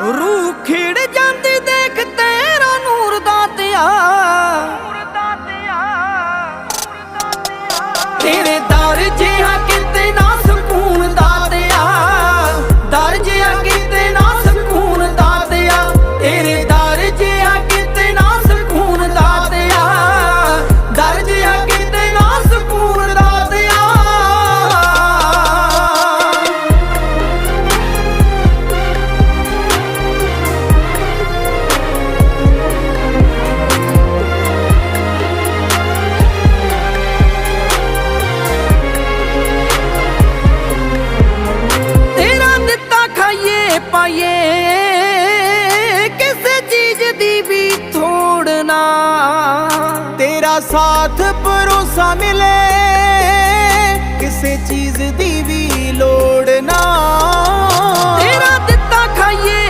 ਰੂਹ ਖਿੜ ਜਾਂਦੀ ਦੇਖ ਤੇਰਾ ਨੂਰ ਦਾਤਿਆ ਤੇਰੇ ਦਰ ਜਿਹਾ ਤੇਰਾ ਸਾਥ ਭਰੋਸਾ ਮਿਲੇ ਕਿਸੇ ਚੀਜ਼ ਦੀ ਵੀ